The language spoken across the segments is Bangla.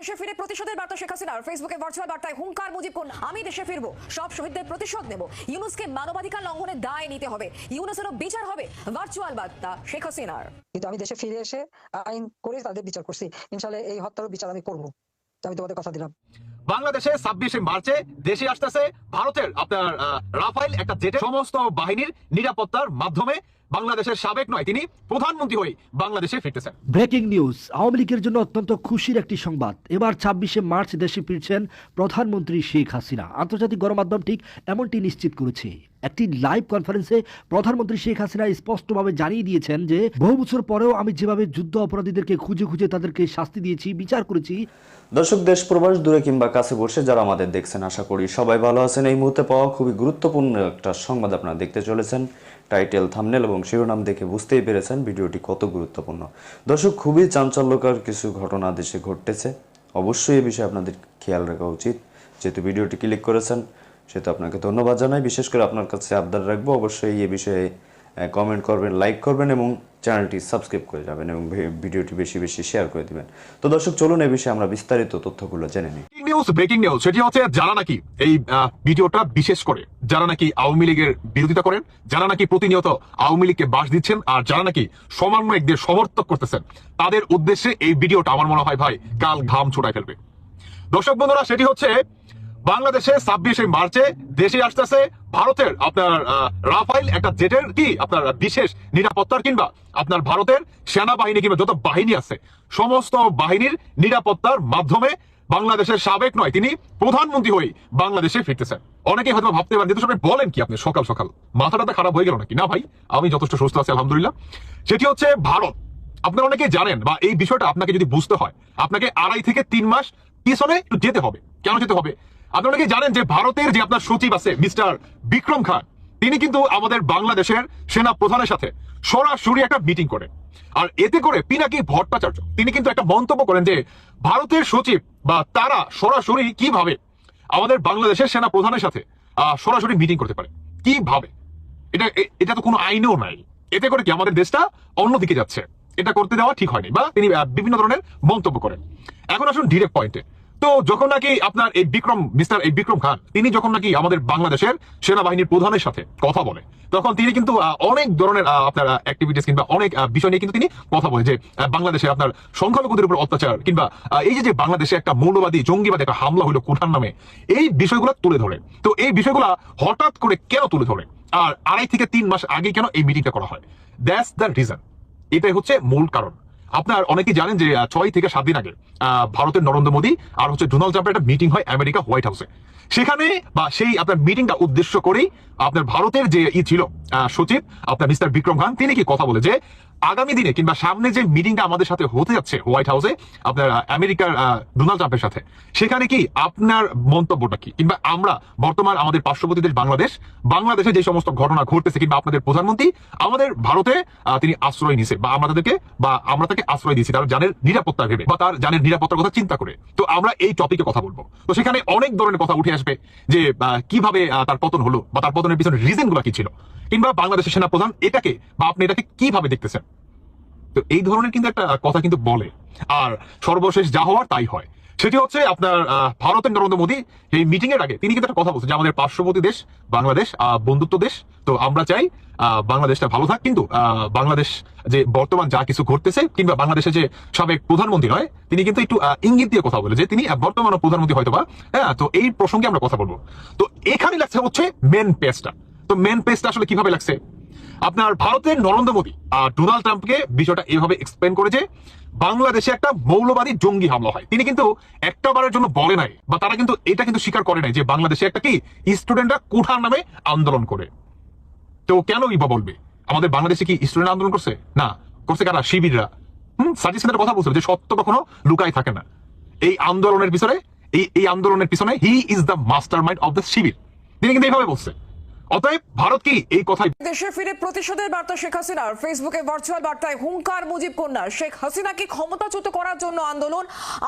দেশে ফিরে প্রতিশোধের বার্তা শেখ হাসিনার। ফেসবুকে ভার্চুয়াল বার্তায় হুঙ্কার মুজিব কন্যা আমি দেশে ফিরবো। সব শহীদদের প্রতিশোধ নেব। ইউনুসকে মানবাধিকার লঙ্ঘনের দায় নিতে হবে। ইউনুসেরও বিচার হবে ভার্চুয়াল বার্তা শেখ হাসিনার। কিন্তু আমি দেশে ফিরে এসে আইন করে তাদের বিচার করছি। ইনশাল্লাহ এই হত্যার বিচার আমি করব। আমি তোমাদের কথা দিলাম। বাংলাদেশে ছাব্বিশে মার্চে দেশে আসতেছে ভারতের আপনার আহ, রাফাইল একটা জেটে সমস্ত বাহিনীর নিরাপত্তার মাধ্যমে বাংলাদেশের সাবেক নয়, তিনি প্রধানমন্ত্রী হয়ে বাংলাদেশে ফিরতেছেন। ব্রেকিং নিউজ, আওয়ামী লীগের জন্য অত্যন্ত খুশির একটি সংবাদ। এবার ছাব্বিশে মার্চ দেশে ফিরছেন প্রধানমন্ত্রী শেখ হাসিনা। আন্তর্জাতিক গণমাধ্যম ঠিক এমনটি নিশ্চিত করেছে। একটি লাইভ কনফারেন্সে প্রধানমন্ত্রী শেখ হাসিনা স্পষ্টভাবে জানিয়ে দিয়েছেন যে, বহু বছর পরেও আমি যেভাবে যুদ্ধ অপরাধীদেরকে খুঁজে খুঁজে তাদেরকে শাস্তি দিয়েছি, বিচার করেছি। দর্শক, দেশ, প্রবাস দূরে কিংবা কাছে বসে যারা আমাদের দেখছেন, আশা করি সবাই ভালো আছেন। এই মুহূর্তে পাওয়া খুবই গুরুত্বপূর্ণ একটা সংবাদ আপনারা দেখতে চলেছেন। টাইটেল থামনেল এবং শিরোনাম দেখে বুঝতেই পেরেছেন ভিডিওটি কত গুরুত্বপূর্ণ। দর্শক, খুবই চাঞ্চল্যকর কিছু ঘটনা দেশে ঘটতেছে। অবশ্যই এ বিষয়ে আপনাদের খেয়াল রাখা উচিত। যেহেতু ভিডিওটি ক্লিক করেছেন সেহেতু আপনাকে ধন্যবাদ জানাই। বিশেষ করে আপনার কাছে আবদার রাখব, অবশ্যই এ বিষয়ে কমেন্ট করবেন লাইক করবেন এবং চ্যানেলটি সাবস্ক্রাইব করে যাবেন এবং ভিডিওটি বেশি বেশি শেয়ার করে দিবেন। তো দর্শক, চলুন এই বিষয়ে আমরা বিস্তারিত তথ্যগুলো জেনে নিই। নিউজ ব্রেকিং নিউজ সেটি হচ্ছে যারা নাকি এই ভিডিওটা বিশেষ করে, যারা নাকি আওয়ামী লীগের বিরোধিতা করেন, যারা নাকি প্রতিনিয়ত আওয়ামী লীগকে বাস দিচ্ছেন আর যারা নাকি সমন্বয়কদের সমর্থক করতেছেন, তাদের উদ্দেশ্যে এই ভিডিওটা আমার মনে হয় ভাই কাল ঘাম ছুটাই ফেলবে। দর্শক বন্ধুরা, সেটি হচ্ছে বাংলাদেশে ছাব্বিশে মার্চে দেশে আসতেছে ভারতের আপনার রাফাইল একটা জেটের কি আপনার বিশেষ নিরাপত্তার কিংবা আপনার ভারতের সেনাবাহিনী কিংবা যত বাহিনী আছে, সমস্ত বাহিনীর নিরাপত্তার মাধ্যমে বাংলাদেশের সাবেক নয়, তিনি প্রধানমন্ত্রী হয়ে বাংলাদেশে ফিরতেছেন। অনেকেই হয়তো ভাবতে পারেন যে সবাই বলেন কি আপনি সকাল সকাল? মাথাটা খারাপ হয়ে গেল নাকি? না ভাই, আমি যথেষ্ট সুস্থ আছি, আলহামদুলিল্লাহ। সেটি হচ্ছে ভারত। আপনারা অনেকে জানেন বা এই বিষয়টা আপনাকে যদি বুঝতে হয়, আপনাকে আড়াই থেকে তিন মাস পিছনে একটু যেতে হবে। কেন যেতে হবে? আপনি অনেকে জানেন যে ভারতের যে আপনার সচিব আছে, মিস্টার বিক্রম খান, তিনি কিন্তু আমাদের বাংলাদেশের সেনা প্রধানের সাথে সরাসরি একটা মিটিং করেন। আর এতে করে পিনাকি ভট্টাচার্য, তিনি কিন্তু একটা মন্তব্য করেন যে ভারতের সচিব বা তারা সরাসরি কীভাবে আমাদের বাংলাদেশের সেনা প্রধানের সাথে সরাসরি মিটিং করতে পারে? কীভাবে? এটা এটা তো কোনো আইনেও নাই। এতে করে কি আমাদের দেশটা অন্যদিকে যাচ্ছে? এটা করতে দেওয়া ঠিক হয়নি, বা তিনি বিভিন্ন ধরনের মন্তব্য করেন। এখন আসুন ডিরেক্ট পয়েন্টে তো যখন নাকি আপনার এই বিক্রম, মিস্টার এই বিক্রম খান, তিনি যখন নাকি আমাদের বাংলাদেশের সেনাবাহিনীর প্রধানের সাথে কথা বলে, তখন তিনি কিন্তু অনেক ধরনের আপনার অ্যাক্টিভিটিস কিংবা অনেক বিষয় নিয়ে কিন্তু তিনি কথা বলে যে বাংলাদেশে আপনার সংখ্যালঘুদের উপর অত্যাচার কিংবা এই যে বাংলাদেশে একটা মৌলবাদী, জঙ্গিবাদী একটা হামলা হলো কুঠার নামে, এই বিষয়গুলো তুলে ধরে। তো এই বিষয়গুলো হঠাৎ করে কেন তুলে ধরে? আর আড়াই থেকে তিন মাস আগে কেন এই মিটিংটা করা হয়? দ্যাটস দ্য রিজন এটাই হচ্ছে মূল কারণ। আপনার অনেকে জানেন যে ছয় থেকে সাত দিন আগে ভারতের নরেন্দ্র মোদী আর হচ্ছে ডোনাল্ড ট্রাম্পের একটা মিটিং হয় আমেরিকা হোয়াইট হাউসে। সেখানে বা সেই আপনার মিটিংটা উদ্দেশ্য করেই আপনার ভারতের যে ই ছিল সচিব, আপনার মিস্টার বিক্রম খান তিনি কি কথা বলে যে আগামী দিনে কিংবা সামনে যে মিটিংটা আমাদের সাথে হতে যাচ্ছে হোয়াইট হাউসে আপনার আমেরিকার ডোনাল্ড ট্রাম্পের সাথে, সেখানে কি আপনার মন্তব্যটা কি? কিংবা আমরা বর্তমান আমাদের পার্শ্ববর্তী দেশ বাংলাদেশ, বাংলাদেশে যে সমস্ত ঘটনা ঘটতেছে কিংবা আপনাদের প্রধানমন্ত্রী, আমাদের ভারতে তিনি আশ্রয় নিছে বা আমরা তাদেরকে বা আমরা তাকে আশ্রয় দিয়েছি তার জানের নিরাপত্তা ভেবে, বা তার জানের নিরাপত্তার কথা চিন্তা করে। তো আমরা এই টপিকে কথা বলব। তো সেখানে অনেক ধরনের কথা উঠে আসবে যে কীভাবে তার পতন হলো, বা তার পতনের পিছনে রিজনগুলো কি ছিল? কিংবা বাংলাদেশের সেনা প্রধান এটাকে, বা আপনি এটাকে কীভাবে দেখতেছেন? তো এই ধরনের কিন্তু একটা কথা কিন্তু বলে। আর সর্বশেষ যা হওয়ার তাই হয়। সেটি হচ্ছে আপনার ভারতের নরেন্দ্র মোদী এই মিটিং এর আগে তিনি কিন্তু একটা কথা বলছেন যে, আমাদের পার্শ্ববর্তী দেশ বাংলাদেশ বন্ধুত্ব দেশ। তো আমরা চাই বাংলাদেশটা ভালো থাক। কিন্তু বাংলাদেশ যে বর্তমান যা কিছু ঘটতেছে কিংবা বাংলাদেশের যে সাবেক প্রধানমন্ত্রী নয় তিনি কিন্তু একটু ইঙ্গিত দিয়ে কথা বলে যে, তিনি বর্তমান প্রধানমন্ত্রী হয়তো বা হ্যাঁ তো এই প্রসঙ্গে আমরা কথা বলব। তো এখানে লাগছে হচ্ছে মেন পেজটা তো মেন পেজটা আসলে কীভাবে লাগছে? আপনার ভারতের নরেন্দ্র মোদী আর ডোনাল্ড ট্রাম্পকে বিষয়টা এভাবে এক্সপ্লেন করে যে বাংলাদেশে একটা মৌলবাদী জঙ্গি হামলা হয়। তিনি কিন্তু একটা বারের জন্য বলে নাই, বা তারা কিন্তু এটা কিন্তু স্বীকার করে নাই যে বাংলাদেশে একটা কি স্টুডেন্টরা কুঠার নামে আন্দোলন করে। তো কেন ইবা বলবে? আমাদের বাংলাদেশে কি স্টুডেন্ট আন্দোলন করছে? না, করছে কারা? শিবিররা। হম, সাজিদ খানের কথা বলছিল যে সত্য কখনো লুকাই থাকে না। এই আন্দোলনের পিছনে, এই এই আন্দোলনের পিছনে he is the mastermind of the শিবির। তিনি কিন্তু এইভাবে বলছে। অতএব ভারত কি এই কথাই দেশে ফিরে প্রতিশোধের বার্তা শেখ হাসিনার ফেসবুকে ভার্চুয়াল বার্তায় হুঙ্কার মুজিব কন্যা। শেখ হাসিনাকে ক্ষমতাচ্যুত করার জন্য আন্দোলন।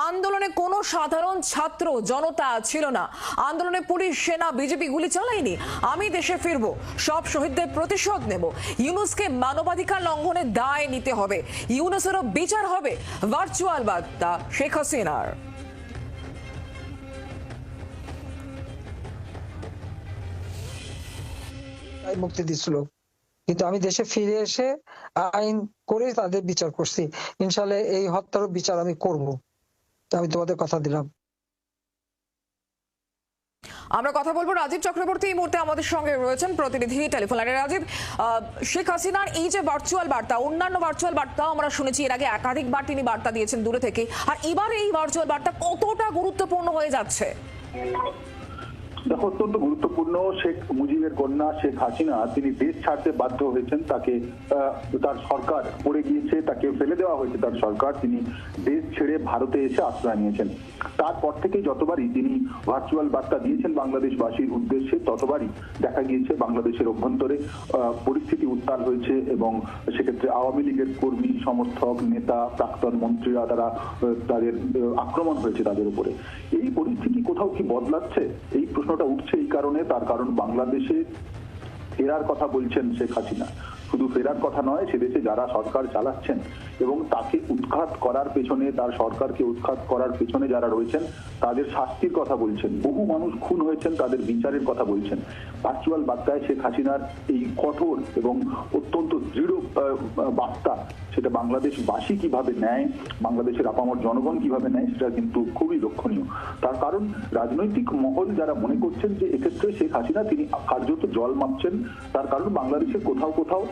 আন্দোলনে কোনো সাধারণ ছাত্র, জনতা ছিল না। আন্দোলনে পুলিশ, সেনা, বিজেপি গুলি চালায়নি। আমি দেশে ফিরবো। সব শহীদদের প্রতিশোধ নেব। ইউনুসকে মানবাধিকার লঙ্ঘনের দায় নিতে হবে। ইউনুসেরও বিচার হবে। ভার্চুয়াল বার্তা শেখ হাসিনার। মুক্তি দিচ্ছিল কিন্তু আমি দেশে ফিরে এসে আইন করে তাদের বিচার করছি। ইনশাল্লাহ এই হত্যারও বিচার আমি করব। আমি তোমাদের কথা দিলাম। আমরা কথা বলব রাজীব চক্রবর্তী। এই মুহূর্তে আমাদের সঙ্গে রয়েছেন প্রতিনিধি টেলিফোন লাইনে রাজীব। শেখ হাসিনার এই যে ভার্চুয়াল বার্তা, অন্যান্য ভার্চুয়াল বার্তা আমরা শুনেছি, এর আগে একাধিকবার তিনি বার্তা দিয়েছেন দূরে থেকে। আর এবার এই ভার্চুয়াল বার্তা কতটা গুরুত্বপূর্ণ হয়ে যাচ্ছে? দেখো, অত্যন্ত গুরুত্বপূর্ণ শেখ মুজিবের কন্যা শেখ হাসিনা, তিনি দেশ ছাড়তে বাধ্য হয়েছেন, তাকে তার সরকার পড়ে গিয়েছে, তাকে ফেলে দেওয়া হয়েছে তার সরকার, তিনি দেশ ছেড়ে ভারতে এসে আশ্রয় নিয়েছেন। তারপর থেকে যতবারই তিনি ভার্চুয়াল বার্তা দিয়েছেন বাংলাদেশবাসীর উদ্দেশ্যে, ততবারই দেখা গিয়েছে বাংলাদেশের অভ্যন্তরে পরিস্থিতি উত্তাল হয়েছে এবং সেক্ষেত্রে আওয়ামী লীগের কর্মী, সমর্থক, নেতা, প্রাক্তন মন্ত্রীরা তারা তাদের আক্রমণ হয়েছে তাদের উপরে। এই পরিস্থিতি কোথাও কি বদলাচ্ছে? এই প্রশ্নটা উঠছে এই কারণে, তার কারণ বাংলাদেশে ফেরার কথা বলছেন শেখ হাসিনা। শুধু ফেরার কথা নয় সেদেশে যারা সরকার চালাচ্ছেন এবং তাকে উৎখাত করার পেছনে, তার সরকারকে উৎখাত করার পেছনে যারা রয়েছেন, তাদের শাস্তির কথা বলছেন। বহু মানুষ খুন হয়েছেন, তাদের বিচারের কথা বলছেন। ভার্চুয়াল বার্তায় শেখ হাসিনার এই কঠোর এবং অত্যন্ত দৃঢ় বার্তা, সেটা বাংলাদেশবাসী কীভাবে নেয়, বাংলাদেশের আপামর জনগণ কীভাবে নেয়, সেটা কিন্তু খুবই লক্ষণীয়। তার কারণ, রাজনৈতিক মহল যারা মনে করছেন যে এক্ষেত্রে শেখ হাসিনা তিনি কার্যত জল মাপছেন, তার কারণ বাংলাদেশের কোথাও কোথাও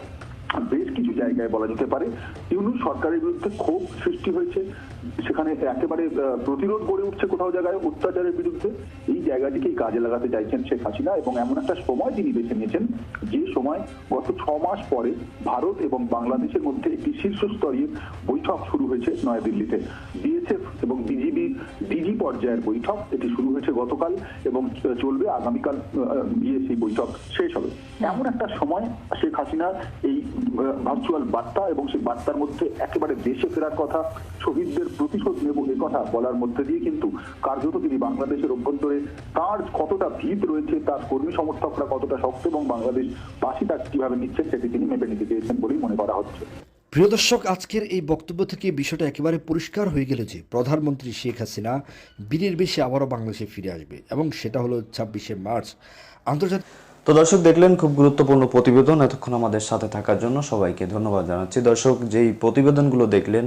বেশ কিছু জায়গায় বলা যেতে পারে ইউনু সরকারের বিরুদ্ধে ক্ষোভ সৃষ্টি হয়েছে। সেখানে একেবারে প্রতিরোধ গড়ে উঠছে কোথাও জায়গায় অত্যাচারের বিরুদ্ধে, এই জায়গাটিকেই কাজে লাগাতে চাইছেন শেখ হাসিনা এবং এমন একটা সময় তিনি বেছে নিয়েছেন, যে সময় গত ছ মাস পরে ভারত এবং বাংলাদেশের মধ্যে একটি শীর্ষস্তরীয় বৈঠক শুরু হয়েছে নয়াদিল্লিতে। বিএসএফ এবং বিজিবি ডিজি পর্যায়ের বৈঠক, এটি শুরু হয়েছে গতকাল এবং চলবে আগামীকাল গিয়ে সেই বৈঠক শেষ হবে। এমন একটা সময় শেখ হাসিনার এই ভার্চুয়াল বার্তা এবং সেই বার্তার মধ্যে একেবারে দেশে ফেরার কথা, শহীদদের প্রতিশোধ নেব এ কথা বলার মধ্যে দিয়ে কিন্তু কার্যত তিনি বাংলাদেশের অভ্যন্তরে তার কতটা ভিত রয়েছে তার কর্মী সমর্থকরা কতটা শক্ত এবং বাংলাদেশ বাসী তার কীভাবে নিচ্ছেন সেটি তিনি মেপে নিতে চেয়েছেন বলেই মনে করা হচ্ছে। প্রিয় দর্শক আজকের এই বক্তব্য থেকে বিষয়টা একেবারে পরিষ্কার হয়ে গেল যে প্রধানমন্ত্রী শেখ হাসিনা বীরের বেশি আবারও বাংলাদেশে ফিরে আসবে এবং সেটা হলো ছাব্বিশে মার্চ আন্তর্জাতিক তো দর্শক দেখলেন খুব গুরুত্বপূর্ণ প্রতিবেদন এতক্ষণ আমাদের সাথে থাকার জন্য সবাইকে ধন্যবাদ জানাচ্ছি। দর্শক যেই প্রতিবেদনগুলো দেখলেন